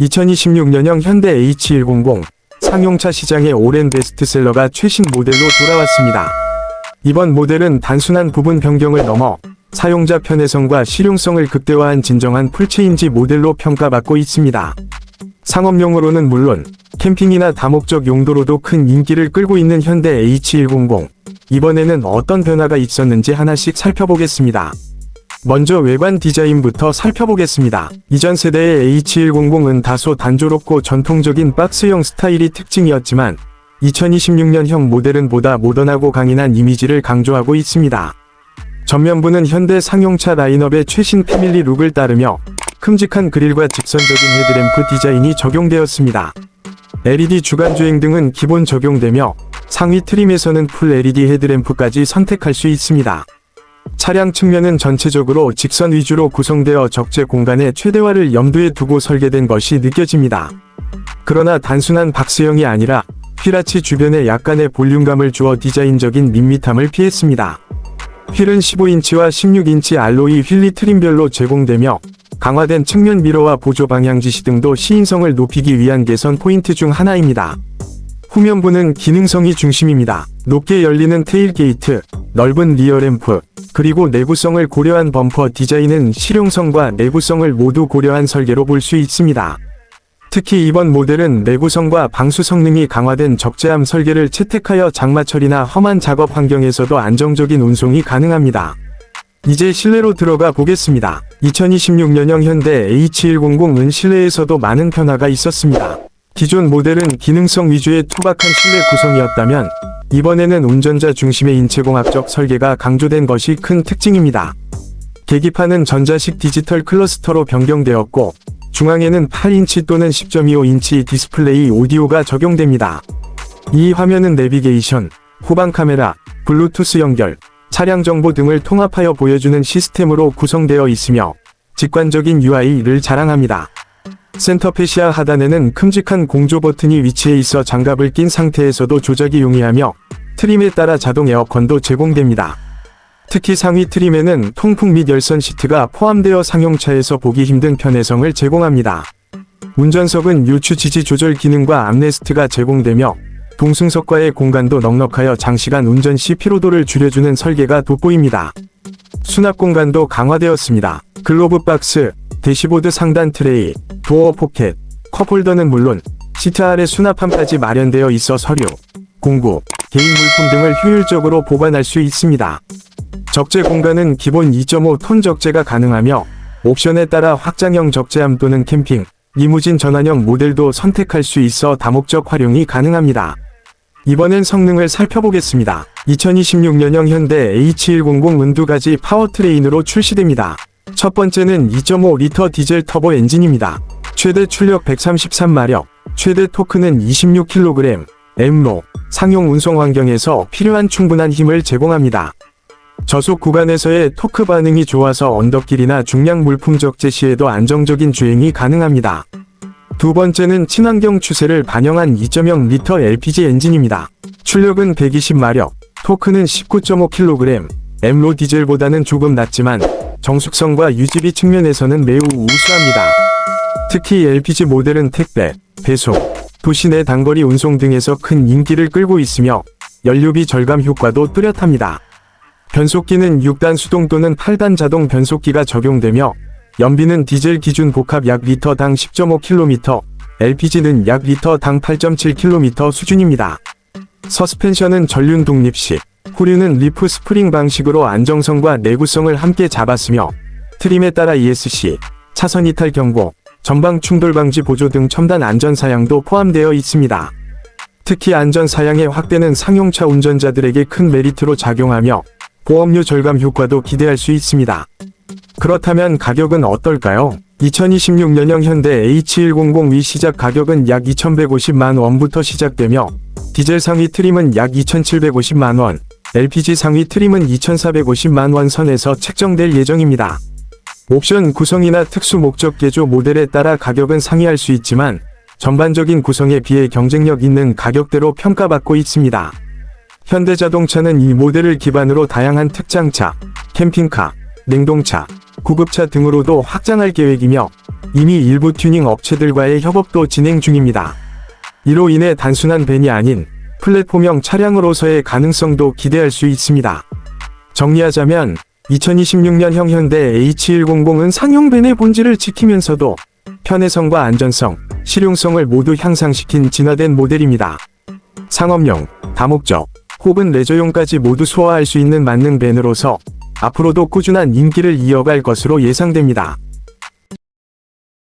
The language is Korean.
(2026년형) 현대 H100 상용차 시장의 오랜 베스트셀러가 최신 모델로 돌아왔습니다. 이번 모델은 단순한 부분 변경을 넘어 사용자 편의성과 실용성을 극대화한 진정한 풀체인지 모델로 평가받고 있습니다. 상업용으로는 물론 캠핑이나 다목적 용도로도 큰 인기를 끌고 있는 현대 H100. 이번에는 어떤 변화가 있었는지 하나씩 살펴보겠습니다. 먼저 외관 디자인부터 살펴보겠습니다. 이전 세대의 H100은 다소 단조롭고 전통적인 박스형 스타일이 특징이었지만 2026년형 모델은 보다 모던하고 강인한 이미지를 강조하고 있습니다. 전면부는 현대 상용차 라인업의 최신 패밀리 룩을 따르며 큼직한 그릴과 직선적인 헤드램프 디자인이 적용되었습니다. LED 주간주행 등은 기본 적용되며 상위 트림에서는 풀 LED 헤드램프까지 선택할 수 있습니다. 차량 측면은 전체적으로 직선 위주로 구성되어 적재 공간의 최대화를 염두에 두고 설계된 것이 느껴집니다. 그러나 단순한 박스형이 아니라 휠아치 주변에 약간의 볼륨감을 주어 디자인적인 밋밋함을 피했습니다. 휠은 15인치와 16인치 알로이 휠리 트림별로 제공되며 강화된 측면 미러와 보조 방향 지시 등도 시인성을 높이기 위한 개선 포인트 중 하나입니다. 후면부는 기능성이 중심입니다. 높게 열리는 테일 게이트, 넓은 리어 램프, 그리고 내구성을 고려한 범퍼 디자인은 실용성과 내구성을 모두 고려한 설계로 볼 수 있습니다. 특히 이번 모델은 내구성과 방수 성능이 강화된 적재함 설계를 채택하여 장마철이나 험한 작업 환경에서도 안정적인 운송이 가능합니다. 이제 실내로 들어가 보겠습니다. 2026년형 현대 H100은 실내에서도 많은 변화가 있었습니다. 기존 모델은 기능성 위주의 투박한 실내 구성이었다면 이번에는 운전자 중심의 인체공학적 설계가 강조된 것이 큰 특징입니다. 계기판은 전자식 디지털 클러스터로 변경되었고 중앙에는 8인치 또는 10.25인치 디스플레이 오디오가 적용됩니다. 이 화면은 내비게이션, 후방 카메라, 블루투스 연결, 차량 정보 등을 통합하여 보여주는 시스템으로 구성되어 있으며 직관적인 UI를 자랑합니다. 센터 페시아 하단에는 큼직한 공조 버튼이 위치해 있어 장갑을 낀 상태에서도 조작이 용이하며 트림에 따라 자동 에어컨도 제공됩니다. 특히 상위 트림에는 통풍 및 열선 시트가 포함되어 상용차에서 보기 힘든 편의성을 제공합니다. 운전석은 유추 지지 조절 기능과 암레스트가 제공되며 동승석과의 공간도 넉넉하여 장시간 운전 시 피로도를 줄여주는 설계가 돋보입니다. 수납 공간도 강화되었습니다. 글로브 박스, 대시보드 상단 트레이, 도어 포켓, 컵홀더는 물론 시트 아래 수납함까지 마련되어 있어 서류, 공구, 개인 물품 등을 효율적으로 보관할 수 있습니다. 적재 공간은 기본 2.5톤 적재가 가능하며 옵션에 따라 확장형 적재함 또는 캠핑, 리무진 전환형 모델도 선택할 수 있어 다목적 활용이 가능합니다. 이번엔 성능을 살펴보겠습니다. 2026년형 현대 H100 은 두 가지 파워트레인으로 출시됩니다. 첫 번째는 2.5리터 디젤 터보 엔진입니다. 최대 출력 133마력, 최대 토크는 26kg, M로, 상용 운송 환경에서 필요한 충분한 힘을 제공합니다. 저속 구간에서의 토크 반응이 좋아서 언덕길이나 중량 물품 적재 시에도 안정적인 주행이 가능합니다. 두 번째는 친환경 추세를 반영한 2.0리터 LPG 엔진입니다. 출력은 120마력, 토크는 19.5kg, M로 디젤보다는 조금 낮지만 정숙성과 유지비 측면에서는 매우 우수합니다. 특히 LPG 모델은 택배, 배송, 도시 내 단거리 운송 등에서 큰 인기를 끌고 있으며 연료비 절감 효과도 뚜렷합니다. 변속기는 6단 수동 또는 8단 자동 변속기가 적용되며 연비는 디젤 기준 복합 약 리터당 10.5km, LPG는 약 리터당 8.7km 수준입니다. 서스펜션은 전륜 독립식, 후륜은 리프 스프링 방식으로 안정성과 내구성을 함께 잡았으며 트림에 따라 ESC, 차선 이탈 경고, 전방 충돌 방지 보조 등 첨단 안전 사양도 포함되어 있습니다. 특히 안전 사양의 확대는 상용차 운전자들에게 큰 메리트로 작용하며 보험료 절감 효과도 기대할 수 있습니다. 그렇다면 가격은 어떨까요? 2026년형 현대 H100위 시작 가격은 약 2,150만 원부터 시작되며 디젤 상위 트림은 약 2,750만 원, LPG 상위 트림은 2,450만 원 선에서 책정될 예정입니다. 옵션 구성이나 특수 목적 개조 모델에 따라 가격은 상이할 수 있지만 전반적인 구성에 비해 경쟁력 있는 가격대로 평가받고 있습니다. 현대자동차는 이 모델을 기반으로 다양한 특장차, 캠핑카, 냉동차, 구급차 등으로도 확장할 계획이며 이미 일부 튜닝 업체들과의 협업도 진행 중입니다. 이로 인해 단순한 밴이 아닌 플랫폼형 차량으로서의 가능성도 기대할 수 있습니다. 정리하자면 2026년형 현대 H100은 상용 밴의 본질을 지키면서도 편의성과 안전성, 실용성을 모두 향상시킨 진화된 모델입니다. 상업용, 다목적, 혹은 레저용까지 모두 소화할 수 있는 만능 밴으로서 앞으로도 꾸준한 인기를 이어갈 것으로 예상됩니다.